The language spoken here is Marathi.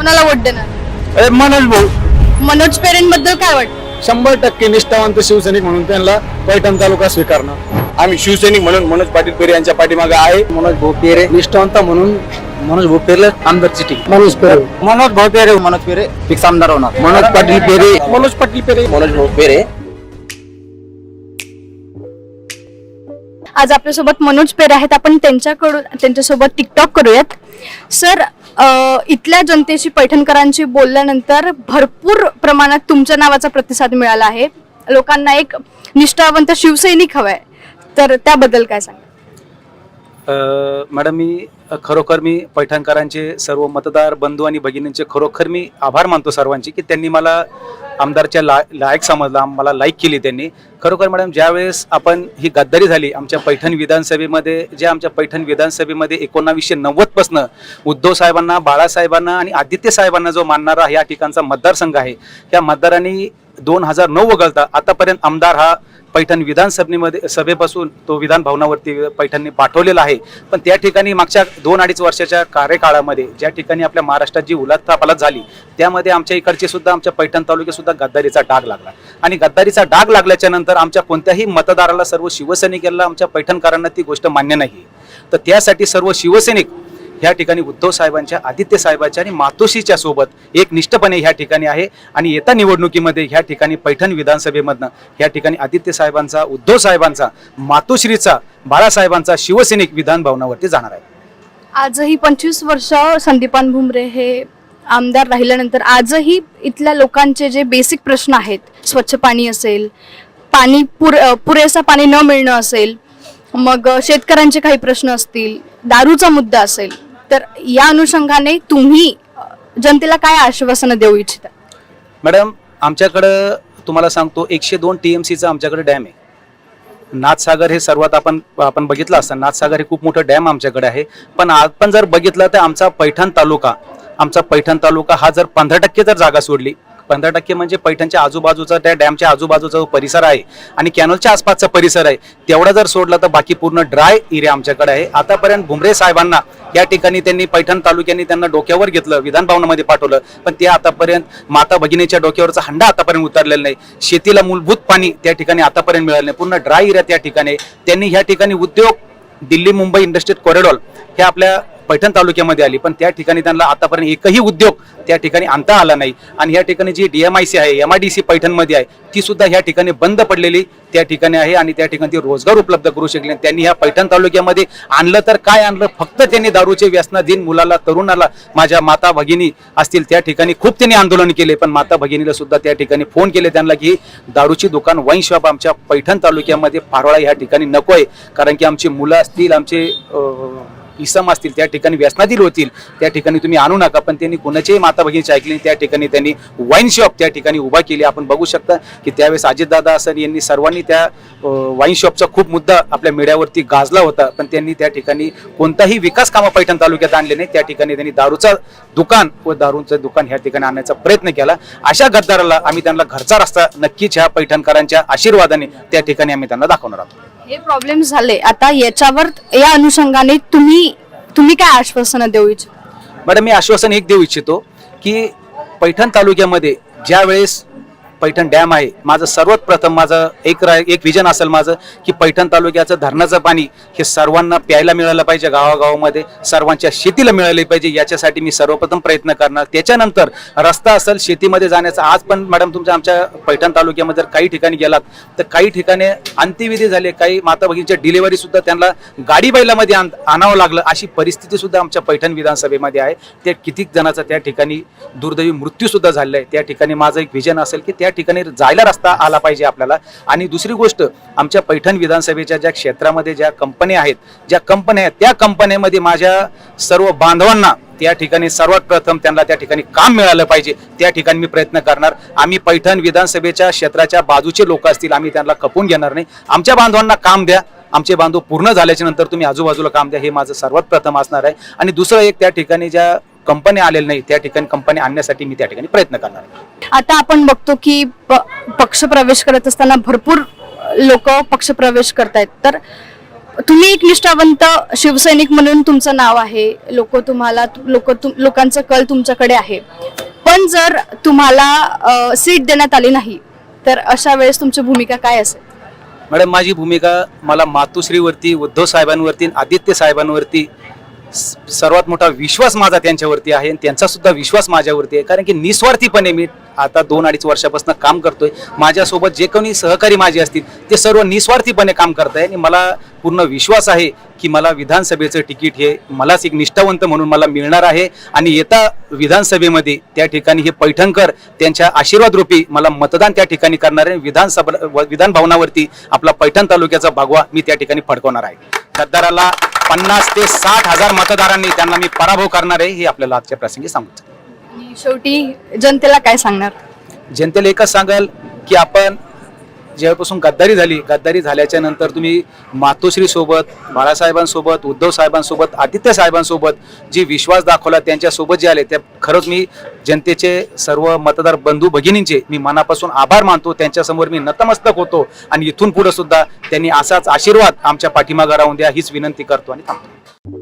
कोणाला वोट देणार? ए, मनोज भाऊ. मनोज पेरेंबद्दल काय वाटतं? शंभर टक्के निष्ठावंत शिवसैनिक म्हणून त्यांना पैठण तालुका स्वीकारणार. आम्ही शिवसैनिक म्हणून मनोज पाटील पेरे यांच्या पाठीमागे आहे. मनोज भाऊ पेरे निष्ठावंत म्हणून मनोज भाऊ पेरे आमदारची टीक मनोज पेरे. मनोज भाऊ पेरे मनोज पेरे फिक्स आमदार होणार. मनोज पाटील पेरे. मनोज पाटील पेरे. मनोज भाऊ पेरे. आज आपल्यासोबत मनोज पेरे आहेत. आपण त्यांच्याकडून त्यांच्यासोबत टिकटॉक करूयात. सर इथल्या जनतेशी पैठणकरांशी बोलल्यानंतर भरपूर प्रमाणात तुमच्या नावाचा प्रतिसाद मिळाला आहे. लोकांना एक निष्ठावंत शिवसैनिक हवाय. तर त्याबद्दल काय सांगा मॅडम मी खरोखर मी पैठणकरांचे सर्व मतदार बंधू आणि भगिनींचे खरोखर मी आभार मानतो सर्वांचे की त्यांनी मला आमदारच्या ला लायक समजला मला लाईक केली त्यांनी. खरोखर मॅडम ज्यावेळेस आपण ही गद्दारी झाली आमच्या पैठण विधानसभेमध्ये जे आमच्या पैठण विधानसभेमध्ये एकोणावीसशे नव्वदपासनं उद्धव साहेबांना बाळासाहेबांना आणि आदित्य साहेबांना जो मानणारा या ठिकाणचा मतदारसंघ आहे त्या मतदारांनी दोन हजार नऊ वगळता आतापर्यंत आमदार हा पैठण विधानसभेमध्ये सभेपासून तो विधान भवनावरती पैठणने पाठवलेला आहे. पण त्या ठिकाणी मागच्या दोन अडीच वर्षाच्या कार्यकाळामध्ये ज्या ठिकाणी आपल्या महाराष्ट्रात जी उलाथापालत झाली त्यामध्ये आमच्या इकडचे सुद्धा आमच्या पैठण तालुक्यात सुद्धा गद्दारीचा डाग लागला. आणि गद्दारीचा डाग लागल्याच्या नंतर आमच्या कोणत्याही मतदाराला सर्व शिवसैनिकांना आमच्या पैठणकरांना ती गोष्ट मान्य नाही तर त्यासाठी सर्व शिवसैनिक ह्या ठिकाणी उद्धव साहेबांच्या आदित्य साहेबांच्या आणि मातोशीच्या सोबत एक निष्ठपणे ह्या ठिकाणी आहे. आणि येत्या निवडणुकीमध्ये ह्या ठिकाणी पैठण विधानसभेमधनं ह्या ठिकाणी आदित्य साहेबांचा उद्धव साहेबांचा मातोश्रीचा बाळासाहेबांचा शिवसैनिक विधान भवनावरती जाणार आहे. आजही पंचवीस वर्ष संदीपान भुमरे हे आमदार राहिल्यानंतर आजही इथल्या लोकांचे जे बेसिक प्रश्न आहेत स्वच्छ पाणी असेल पाणी पुर पुरेसा पाणी न मिळणं असेल मग शेतकऱ्यांचे काही प्रश्न असतील दारूचा मुद्दा असेल तर या अनुषंगाने तुम्ही जनतेला काय आश्वासनं देऊ इच्छिता? मॅडम आमच्याकडं तुम्हाला सांगतो एकशे दोन टी एम सीचा आमच्याकडे डॅम आहे. नाथसागर हे सर्वात आपण आपण बघितलं असतं. नाथसागर हे खूप मोठं डॅम आमच्याकडे आहे. पण आपण जर बघितलं तर आमचा पैठण तालुका आमचा पैठण तालुका हा जर पंधरा टक्के जर जागा सोडली पंधरा टक्के म्हणजे पैठणच्या आजूबाजूचा त्या डॅमच्या आजूबाजूचा जो परिसर आहे आणि कॅनलच्या आसपासचा परिसर आहे तेवढा जर सोडला तर बाकी पूर्ण ड्राय एरिया आमच्याकडे आहे. आतापर्यंत भुमरे साहेबांना या ठिकाणी त्यांनी पैठण तालुक्यांनी त्यांना डोक्यावर घेतलं विधान भवनामध्ये पाठवलं. पण ते आतापर्यंत माता भगिनीच्या डोक्यावरचा हंडा आतापर्यंत उतरलेला नाही. शेतीला मूलभूत पाणी त्या ठिकाणी आतापर्यंत मिळालं नाही. पूर्ण ड्राय एरिया त्या ठिकाणी त्यांनी ह्या ठिकाणी उद्योग दिल्ली मुंबई इंडस्ट्रियल कॉरिडॉर हे आपल्या पैठण तालुक्यामध्ये आली पण त्या ठिकाणी त्यांना आतापर्यंत एकही उद्योग त्या ठिकाणी आणता आला नाही. आणि या ठिकाणी जी डीएमआयसी आहे एम आय डी सी पैठणमध्ये आहे ती सुद्धा ह्या ठिकाणी बंद पडलेली त्या ठिकाणी आहे आणि त्या ठिकाणी ते रोजगार उपलब्ध करू शकले नाही. त्यांनी ह्या पैठण तालुक्यामध्ये आणलं तर काय आणलं? फक्त त्यांनी दारूचे व्यसनाधीन मुलाला तरुणाला माझ्या माता भगिनी असतील त्या ठिकाणी खूप त्यांनी आंदोलन केले पण माता भगिनीला सुद्धा त्या ठिकाणी फोन केले त्यांना की दारूची दुकान वाईन शॉप आमच्या पैठण तालुक्यामध्ये फारोळा ह्या ठिकाणी नको आहे. कारण की आमची मुलं असतील आमचे इसम असतील त्या ठिकाणी व्यसनातील होतील त्या ठिकाणी तुम्ही आणू नका. पण त्यांनी कुणाच्याही माता भगिनीचे ऐकले त्या ठिकाणी त्यांनी वाईन शॉप त्या ठिकाणी उभा केली. आपण बघू शकता की त्यावेळेस अजितदादा असं यांनी सर्वांनी त्या वाईन शॉपचा खूप मुद्दा आपल्या मीडियावरती गाजला होता. पण त्यांनी त्या ठिकाणी कोणताही विकास कामं पैठण तालुक्यात आणले नाही त्या ठिकाणी त्यांनी दारूचा दुकान व दारूचं दुकान ह्या ठिकाणी आणण्याचा प्रयत्न केला. अशा गद्दाराला आम्ही त्यांना घरचा रस्ता नक्कीच ह्या पैठणकरांच्या आशीर्वादाने त्या ठिकाणी आम्ही त्यांना दाखवणार आहोत. हे प्रॉब्लेम झाले. आता याच्यावर या अनुषंगाने तुम्ही तुम्ही काय आश्वासनं देऊ इच्छिता? मॅडम मी आश्वासन एक देऊ इच्छितो की पैठण तालुक्यामध्ये ज्या वेळेस पैठण डॅम आहे. माझं सर्वात प्रथम माझं एक रा एक विजन असेल माझं की पैठण तालुक्याचं धरणाचं पाणी हे सर्वांना प्यायला मिळालं पाहिजे गावागावामध्ये सर्वांच्या शेतीला मिळाले पाहिजे याच्यासाठी मी सर्वप्रथम प्रयत्न करणार. त्याच्यानंतर रस्ता असेल शेतीमध्ये जाण्याचा. आज पण मॅडम तुमच्या आमच्या पैठण तालुक्यामध्ये जर काही ठिकाणी गेलात तर काही ठिकाणी अंत्यविधी झाले काही माता भगिनीच्या डिलिव्हरी सुद्धा त्यांना गाडी बैलामध्ये आण- आणावं लागलं अशी परिस्थिती सुद्धा आमच्या पैठण विधानसभेमध्ये आहे. त्या कितीक जणाचा त्या ठिकाणी दुर्दैवी मृत्यू सुद्धा झालेला आहे. त्या ठिकाणी माझं एक विजन असेल की त्या ठिकाणी जायला रस्ता आला पाहिजे आपल्याला. आणि दुसरी गोष्ट आमच्या पैठण विधानसभेच्या ज्या क्षेत्रामध्ये ज्या कंपन्या आहेत ज्या कंपन्या आहेत त्या कंपन्यामध्ये माझ्या सर्व बांधवांना त्या ठिकाणी सर्वात प्रथम त्यांना त्या ठिकाणी काम मिळालं पाहिजे. त्या ठिकाणी मी प्रयत्न करणार. आम्ही पैठण विधानसभेच्या क्षेत्राच्या बाजूचे लोक असतील आम्ही त्यांना खपून घेणार नाही. आमच्या बांधवांना काम द्या. आमचे बांधव पूर्ण झाल्याच्यानंतर तुम्ही आजूबाजूला काम द्या हे माझं सर्वात प्रथम असणार आहे. आणि दुसरं एक त्या ठिकाणी ज्या कंपन्या आलेल्या नाही त्या ठिकाणी कंपन्या आणण्यासाठी मी त्या ठिकाणी प्रयत्न करणार आहे. आता आपण बघतो की पक्ष प्रवेश करत असताना भरपूर लोक पक्ष प्रवेश करतायत. तर तुम्ही एक निष्ठावंत शिवसैनिक म्हणून तुमचं नाव आहे. लोक तुम्हाला लोक लोकांचा कल तुमच्याकडे आहे. पण जर तुम्हाला सीट देण्यात आली नाही तर अशा वेळेस तुमची भूमिका काय असेल? मॅडम माझी भूमिका मला मातोश्रीवरती उद्धव साहेबांवरती आदित्य साहेबांवरती सर्वात मोठा विश्वास माझा त्यांच्यावरती आहे आणि त्यांचा सुद्धा विश्वास माझ्यावरती आहे. कारण की निस्वार्थीपणे मी आता दोन अडीच वर्षापासून काम करतोय. माझ्यासोबत जे कोणी सहकारी माझे असतील ते सर्व निस्वार्थीपणे काम करत आहे आणि मला पूर्ण विश्वास आहे की मला विधानसभेचं तिकीट हे मलाच एक निष्ठावंत म्हणून मला मिळणार आहे. आणि येता विधानसभेमध्ये त्या ठिकाणी हे पैठणकर त्यांच्या आशीर्वाद रूपी मला मतदान त्या ठिकाणी करणार आहे. विधानसभा व- विधान भवनावरती आपला पैठण तालुक्याचा भागवा मी त्या ठिकाणी फडकवणार आहे. गद्दाराला पन्नास ते साठ हजार मतदारांनी त्यांना मी पराभव करणार आहे हे आपल्याला आजच्या प्रसंगी सांगतो आणि शेवटी जनतेला काय सांगणार? जनतेला एकच सांगाल की आपण जेव्हापासून गद्दारी झाली गद्दारी झाल्याच्यानंतर तुम्ही मातोश्री सोबत बाळासाहेबांसोबत उद्धव साहेबांसोबत आदित्य साहेबांसोबत जी विश्वास दाखवला त्यांच्यासोबत जे आले त्या खरंच मी जनतेचे सर्व मतदार बंधू भगिनींचे मी मनापासून आभार मानतो. त्यांच्यासमोर मी नतमस्तक होतो आणि इथून पुढे सुद्धा त्यांनी असाच आशीर्वाद आमच्या पाठीमागा राहून द्या हीच विनंती करतो आणि थांबतो.